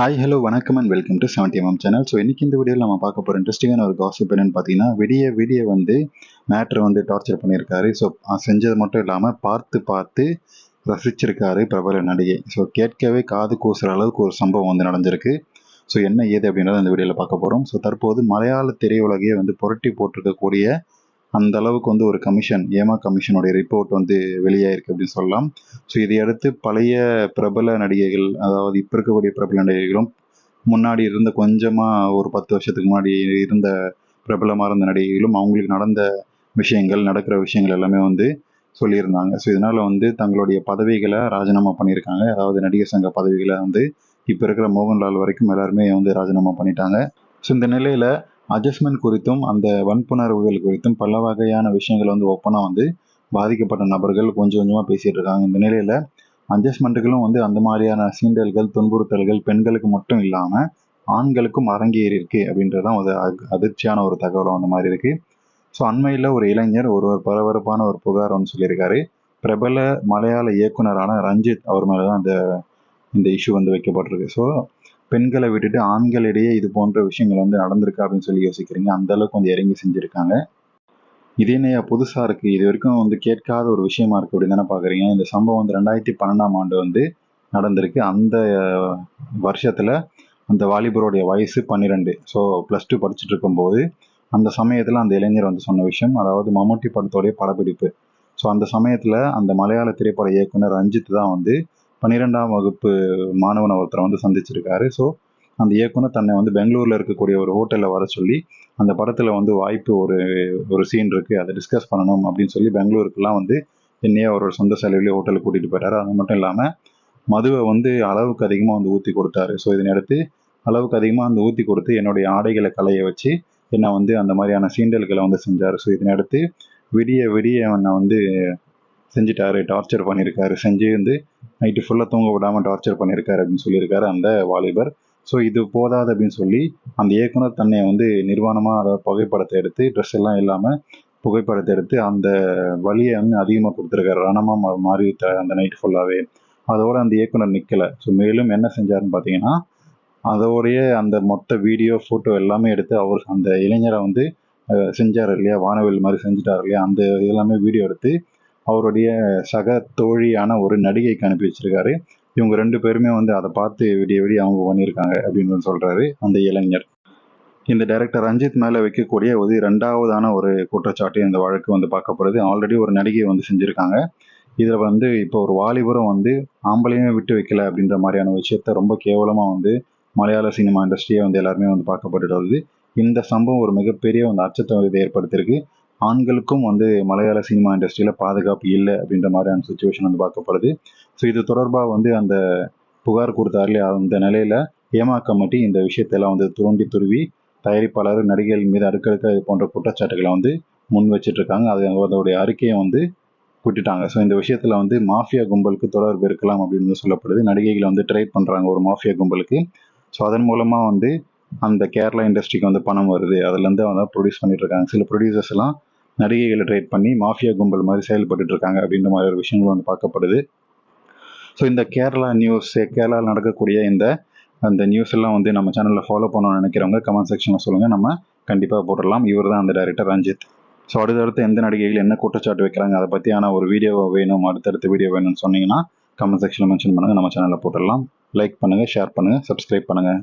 Hi hello வணக்கம் and welcome to seventy MM channel so இன்றைக்கி இந்த வீடியோவில் நம்ம பார்க்க போகிற இன்ட்ரெஸ்டிங்கான ஒரு காசிப் என்னென்னு பார்த்தீங்கன்னா விடிய விடிய வந்து மேட்ரு வந்து டார்ச்சர் பண்ணியிருக்காரு. ஸோ செஞ்சது மட்டும் இல்லாமல் பார்த்து பார்த்து ரசிச்சிருக்காரு பிரபல நடிகை. ஸோ கேட்கவே காது கூசுகிற அளவுக்கு ஒரு சம்பவம் வந்து நடந்திருக்கு. ஸோ என்ன ஏது அப்படின்றத இந்த வீடியோவில் பார்க்க போகிறோம் ஸோ தற்போது மலையாள திரையுலகையே வந்து புரட்டி போட்டிருக்கக்கூடிய அந்த அளவுக்கு வந்து ஒரு கமிஷன் ஏமா கமிஷனுடைய ரிப்போர்ட் வந்து வெளியாயிருக்கு அப்படின்னு சொல்லலாம். ஸோ இதையடுத்து பழைய பிரபல நடிகைகள் அதாவது இப்போ இருக்கக்கூடிய பிரபல நடிகைகளும் முன்னாடி இருந்த கொஞ்சமாக ஒரு பத்து வருஷத்துக்கு முன்னாடி இருந்த பிரபலமாக இருந்த நடிகைகளும் அவங்களுக்கு நடந்த விஷயங்கள் நடக்கிற விஷயங்கள் எல்லாமே வந்து சொல்லியிருந்தாங்க. ஸோ இதனால் வந்து தங்களுடைய பதவிகளை ராஜினாமா பண்ணியிருக்காங்க. அதாவது நடிகர் சங்க பதவிகளை வந்து இப்போ இருக்கிற மோகன்லால் வரைக்கும் எல்லாருமே வந்து ராஜினாமா பண்ணிட்டாங்க. ஸோ இந்த நிலையில் அட்ஜஸ்ட்மெண்ட் குறித்தும் அந்த வன்புணர்வுகள் குறித்தும் பல வகையான விஷயங்கள் வந்து ஒப்பனாக வந்து பாதிக்கப்பட்ட நபர்கள் கொஞ்சம் கொஞ்சமாக பேசிகிட்டு இருக்காங்க. இந்த நிலையில் அட்ஜஸ்ட்மெண்ட்டுகளும் வந்து அந்த மாதிரியான சீண்டல்கள் துன்புறுத்தல்கள் பெண்களுக்கு மட்டும் இல்லாமல் ஆண்களுக்கும் அரங்கேறி இருக்கு அப்படின்றதான் ஒரு அதிர்ச்சியான ஒரு தகவலும் அந்த மாதிரி இருக்குது ஸோ அண்மையில் ஒரு இளைஞர் ஒரு ஒரு பரபரப்பான ஒரு புகார் ஒன்று சொல்லியிருக்காரு. பிரபல மலையாள இயக்குனரான ரஞ்சித் அவர் மேலே தான் அந்த இந்த இஷ்யூ வந்து வைக்கப்பட்டிருக்கு. ஸோ பெண்களை விட்டுட்டு ஆண்களிடையே இது போன்ற விஷயங்கள் வந்து நடந்திருக்கு அப்படின்னு சொல்லி யோசிக்கிறீங்க. அந்த அளவுக்கு வந்து இறங்கி செஞ்சுருக்காங்க. இது என்னையா புதுசாக இருக்குது இது வரைக்கும் வந்து கேட்காத ஒரு விஷயமா இருக்குது அப்படின்னு தானே பார்க்குறீங்க இந்த சம்பவம் வந்து ரெண்டாயிரத்தி பன்னெண்டாம் ஆண்டு வந்து நடந்திருக்கு. அந்த வருஷத்தில் அந்த வாலிபருடைய வயசு பன்னிரெண்டு. ஸோ ப்ளஸ் டூ படிச்சுட்டு இருக்கும்போது அந்த சமயத்தில் அந்த இளைஞர் வந்து சொன்ன விஷயம் அதாவது மம்முட்டி படத்தோடைய படப்பிடிப்பு. ஸோ அந்த சமயத்தில் அந்த மலையாள திரைப்பட இயக்குனர் ரஞ்சித் தான் வந்து பன்னிரெண்டாம் வகுப்பு மாணவன் ஒருத்தரை வந்து சந்திச்சிருக்காரு. ஸோ அந்த இயக்குனர் தன்னை வந்து பெங்களூரில் இருக்கக்கூடிய ஒரு ஹோட்டலில் வர சொல்லி அந்த படத்தில் வந்து வாய்ப்பு ஒரு ஒரு சீன் இருக்குது அதை டிஸ்கஸ் பண்ணணும் அப்படின்னு சொல்லி பெங்களூருக்குலாம் வந்து என்னையே அவரோட சொந்த செலவுலேயே ஹோட்டலுக்கு கூட்டிகிட்டு போயிட்டாரு. அது மட்டும் இல்லாமல் மதுவை வந்து அளவுக்கு அதிகமாக வந்து ஊற்றி கொடுத்தாரு. ஸோ இதனையடுத்து அளவுக்கு அதிகமாக வந்து ஊற்றி கொடுத்து என்னுடைய ஆடைகளை களைய வச்சு என்னை வந்து அந்த மாதிரியான சீண்டல்களை வந்து செஞ்சார். ஸோ இதனையடுத்து விடிய விடிய என்னை வந்து செஞ்சுட்டாரு டார்ச்சர் பண்ணியிருக்காரு செஞ்சு வந்து நைட்டு ஃபுல்லாக தூங்க விடாமல் டார்ச்சர் பண்ணியிருக்காரு அப்படின்னு சொல்லியிருக்காரு அந்த வாலிபர். ஸோ இது போதாது அப்படின்னு சொல்லி அந்த இயக்குனர் தன்னை வந்து நிர்வாணமாக அதாவது புகைப்படத்தை எடுத்து ட்ரெஸ் எல்லாம் இல்லாமல் புகைப்படத்தை எடுத்து அந்த வழியை வந்து அதிகமாக கொடுத்துருக்காரு. ரணமாக மாறி அந்த நைட் ஃபுல்லாகவே அதோட அந்த இயக்குனர் நிற்கலை ஸோ மேலும் என்ன செஞ்சாருன்னு பார்த்தீங்கன்னா அதோடைய அந்த மொத்த வீடியோ ஃபோட்டோ எல்லாமே எடுத்து அவர் அந்த இளைஞரை வந்து செஞ்சார் இல்லையா? வானவில் மாதிரி செஞ்சுட்டார் இல்லையா? அந்த எல்லாமே வீடியோ எடுத்து அவருடைய சக தோழியான ஒரு நடிகைக்கு அனுப்பி வச்சிருக்காரு. இவங்க ரெண்டு பேருமே வந்து அதை பார்த்து விடிய விடிய அவங்க பண்ணியிருக்காங்க அப்படின்னு சொல்றாரு அந்த இளைஞர். இந்த டைரக்டர் ரஞ்சித் மேலே வைக்கக்கூடிய ஒரு ரெண்டாவதான ஒரு குற்றச்சாட்டு இந்த வழக்கு வந்து பார்க்கப்படுது. ஆல்ரெடி ஒரு நடிகை வந்து செஞ்சுருக்காங்க. இதில் வந்து இப்போ ஒரு வாலிபரும் வந்து ஆம்பளையுமே விட்டு வைக்கல அப்படின்ற மாதிரியான விஷயத்த ரொம்ப கேவலமாக வந்து மலையாள சினிமா இண்டஸ்ட்ரியை வந்து எல்லாருமே வந்து பார்க்கப்பட்டு வருது இந்த சம்பவம் ஒரு மிகப்பெரிய வந்து அச்சத்தை இதை ஏற்படுத்தியிருக்கு. ஆண்களுக்கும் வந்து மலையாள சினிமா இண்டஸ்ட்ரியில் பாதுகாப்பு இல்லை அப்படின்ற மாதிரியான சுச்சுவேஷன் வந்து பார்க்கப்படுது. ஸோ இது தொடர்பாக வந்து அந்த புகார் கொடுத்தார்களே அந்த நிலையில் ஏமா கமிட்டி இந்த விஷயத்தெல்லாம் வந்து துருண்டி துருவி தயாரிப்பாளர் நடிகைகள் மீது அடுக்கடுக்க இது போன்ற குற்றச்சாட்டுகளை வந்து முன் வச்சுட்டு இருக்காங்க அது அதோடைய அறிக்கையை வந்து விட்டுட்டாங்க. ஸோ இந்த விஷயத்தில் வந்து மாஃபியா கும்பலுக்கு தொடர்பு இருக்கலாம் அப்படின்னு சொல்லப்படுது. நடிகைகளை வந்து ட்ரை பண்ணுறாங்க ஒரு மாஃபியா கும்பலுக்கு. ஸோ அதன் மூலமாக வந்து அந்த கேரளா இண்டஸ்ட்ரிக்கு வந்து பணம் வருது. அதுலேருந்து அவங்க ப்ரொடியூஸ் பண்ணிட்டு இருக்காங்க சில ப்ரொடியூசர்ஸ் எல்லாம் நடிகைகளை ட்ரேட் பண்ணி மாஃபியா கும்பல் மாதிரி செயல்பட்டு இருக்காங்க அப்படின்ற மாதிரி ஒரு விஷயங்களும் வந்து பார்க்கப்படுது. ஸோ இந்த கேரளா நியூஸ் கேரளாவில் நடக்கக்கூடிய இந்த அந்த நியூஸ் எல்லாம் வந்து நம்ம சேனலில் ஃபாலோ பண்ணணும்னு நினைக்கிறவங்க கமெண்ட் செக்ஷனில் சொல்லுங்கள் நம்ம கண்டிப்பாக போட்டுடலாம். இவர் தான் அந்த டைரக்டர் ரஞ்சித். ஸோ அடுத்தடுத்து எந்த நடிகைகள் என்ன குற்றச்சாட்டு வைக்கிறாங்க அதை பற்றியான ஒரு வீடியோ வேணும் அடுத்தடுத்த வீடியோ வேணும்னு சொன்னீங்கன்னா கமெண்ட் செக்ஷனில் மென்ஷன் பண்ணுங்கள் நம்ம சேனலில் போட்டுடலாம். லைக் பண்ணுங்கள் ஷேர் பண்ணுங்கள் சப்ஸ்கிரைப் பண்ணுங்கள்